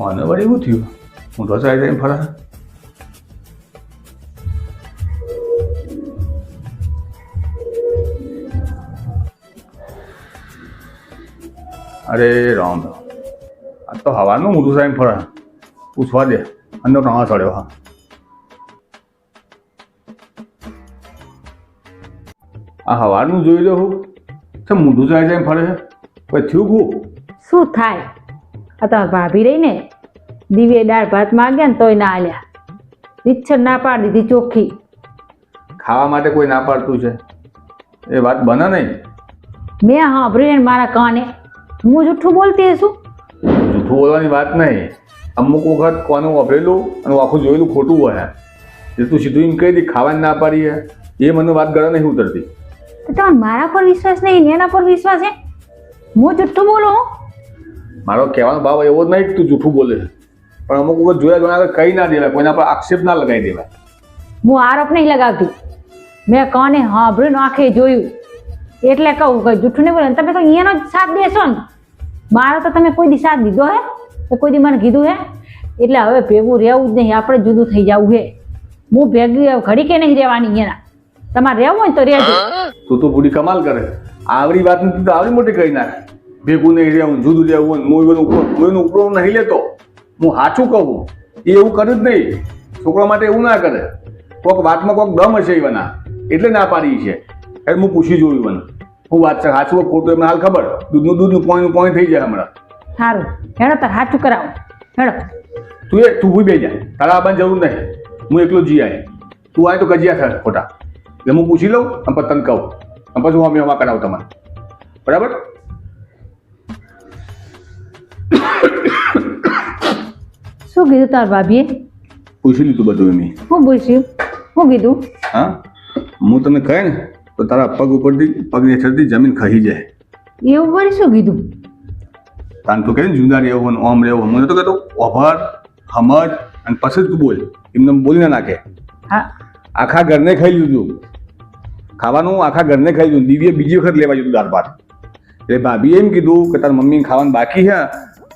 આને વળી એવું થયું હું તો સાઈડ જઈને ફરા અરે રામ રામ આ તો હવાનું મોટું સાહેબ ફરા પૂછવા દે અંદર કાં ચડ્યો હા આ હવાનું જોઈ લો હું છે મોઢું સાહેબ જાય ફરે પછી થયું શું થાય? આ તો ભાભી રહીને દિવ્ય દાળ ભાત માંગ્યા ને તોય ના આલ્યા. ઈચ્છર ના પાડી દીધી ચોખ્ખી. ખાવા માટે કોઈ ના પાડતું છે? એ વાત બને નહીં. મેં સાંભળ્યું મારા કાને. હું જૂઠું બોલતી છું જૂઠું બોલવાની વાત નહીં. અમુક વખત કોનું વાપરેલું અને આખું જોયેલું ખોટું હોય. એ તું સીધું એમ કહી દી ખાવાની ના પાડી હે. એ મને વાત ગળે નહીં ઉતરતી. તો મારા પર વિશ્વાસ નહીં એના પર વિશ્વાસ છે? હું જૂઠું બોલું મારો કહેવાનો ભાવ એવો જ નહીં કે તું જૂઠું બોલે છે. પણ અમુક વખત જોયા જોયા કહી ના દેવાય કોઈના પર આક્ષેપ ના લગાવી દેવાય. હું આરોપ નહીં લગાવતી. મેં કોને સાંભળ્યું નાખે જોયું. એટલે કહું કે જૂઠું નહીં બોલે તમે તો અહીંયાનો જ સાથ દેશો ને. મારો તો તમે કોઈ દી સાથ દીધો હે? કે કોઈ દી મને કીધું હે? એટલે હવે ભેગું રહેવું જ નહીં આપણે જુદું થઈ જવું હે. હું ભેગી ઘડી કે નહીં રહેવાની અહીંયાના? તમારે રહેવું હોય તો રહેજો. તું તો પૂરી કમાલ કરે. આવરી વાત નથી તો આવરી મોટી કહી નાખ. ભેગું નહીં રહેવું જુદું રહેવું હું એનું ઉપર હું એનું ઉપરો નહીં લેતો. હું સાચું કહું એ એવું કર્યું જ નહીં. છોકરા માટે એવું ના કરે. કોઈક વાતમાં કોઈક દમ હશે એવાના એટલે ના પાડી છે. એટલે હું પૂછી જોયું મને હું વાત છે? સાચું ખોટું? એમને હાલ ખબર? દૂધનું દૂધનું પોઈન્ટ પોઈન્ટ થઈ જાય હમણાં. સારું. હેડો તાર સાચું કરાવો. હેડો. તું એ તું ભૂઈ બે જા. તારા આવવાની જરૂર નહીં. હું એકલો જી આવી તું આવે તો કજિયા થાય ખોટા. એટલે હું પૂછી લઉં અને પછી તને કહું. અને પછી હું અમે એમાં કરાવું તમારે. બરાબર? શું કીધું તાર ભાભીએ? પૂછી લીધું બધું એમ શું પૂછ્યું? શું કીધું? હા? હું તને કહે ને તો તારા પગ ઉપરથી પગની હેઠળથી જમીન ખહી જાય. એવું વળી શું કીધું? તાન તો કહે ને જુદા રહેવું ઓમ રહેવું મને તો કહેતો ઓભર સમજ અને પછી તું બોલ. એમને બોલી ના નાખે. હા. આખા ઘરને ખાઈ લીધું ખાવાનું આખા ઘરને ખાઈ લીધું દિવ્ય બીજી વખત લેવા જતું દાળ ભાત. એટલે ભાભીએ એમ કીધું કે તારી મમ્મી ખાવાનું બાકી છે.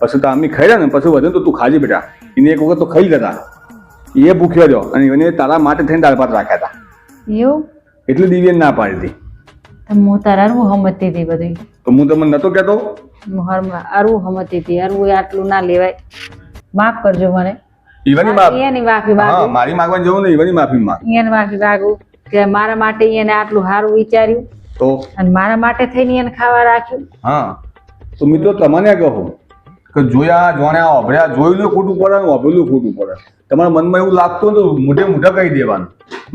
પછી તો આમી ખાઈ ને પછી વધે તો તું ખાજે બેટા. એને એક વખત તો ખાઈ લેતા. એ ભૂખ્યો રહ્યો અને એને તારા માટે થઈને દાળ ભાત રાખ્યા હતા. એવું? એટલે દિવ્યને ના પાડી હતી હું તારા હું હમતી હતી બધી? તો હું તમને નતો કહેતો? અરવું સમજતી હતી અરવું આટલું ના લેવાય. માફ કરજો મને. ઈવાની માફ. એની માફી હા માંગુ. મારી માંગવાની જવું ને ઈવાની માફી માંગ. એને માફી માંગુ કે મારા માટે એને આટલું સારું વિચાર્યું. તો? અને મારા માટે થઈને એને ખાવા રાખ્યું. હા. તો મિત્રો તમને કહું? કે જોયા જોણ્યા અભળ્યા જોયેલું ખોટું પડે ને અભેલું ખોટું પડે. તમારા મનમાં એવું લાગતું તો મોઢે મોઢા કહી દેવાનું.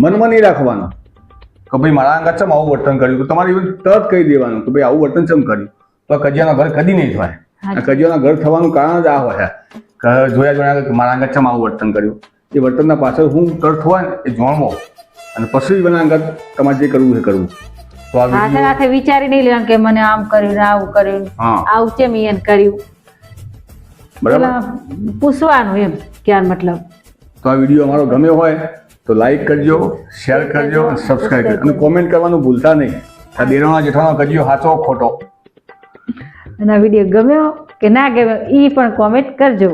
મનમાં નહીં રાખવાનું. કે ભાઈ મારા અંગત ચમ આવું વર્તન કર્યું. તો તમારે એવું તરત કહી દેવાનું કે ભાઈ આવું વર્તન ચમ કર્યું? તો કજિયાના ઘર કદી નહીં થાય. કજિયાના ઘર થવાનું કારણ જ આ હોય. કે જોયા જોયા કે મારા અંગત ચમ આવું વર્તન કર્યું. એ વર્તનના પાછળ હું તરત હોય ને એ જાણવો. અને પછી એના અંગત તમારે જે કરવું એ કરવું. તો હાથે હાથે વિચારી નહીં લેવાનું કે મને આમ કર્યું આવું કર્યું આવું કેમ એને કર્યું. બરાબર? પૂછવાનું એમ ક્યાં મતલબ? તો આ વીડિયો અમારો ગમ્યો હોય તો લાઈક કરજો શેર કરજો અને સબસ્ક્રાઈબ કરજો. અને કોમેન્ટ કરવાનું ભૂલતા નહીં. આ બેરોના જેઠાનો કરજો સાચો ખોટો. અને આ વીડિયો ગમ્યો કે ના ગમ્યો એ પણ કોમેન્ટ કરજો.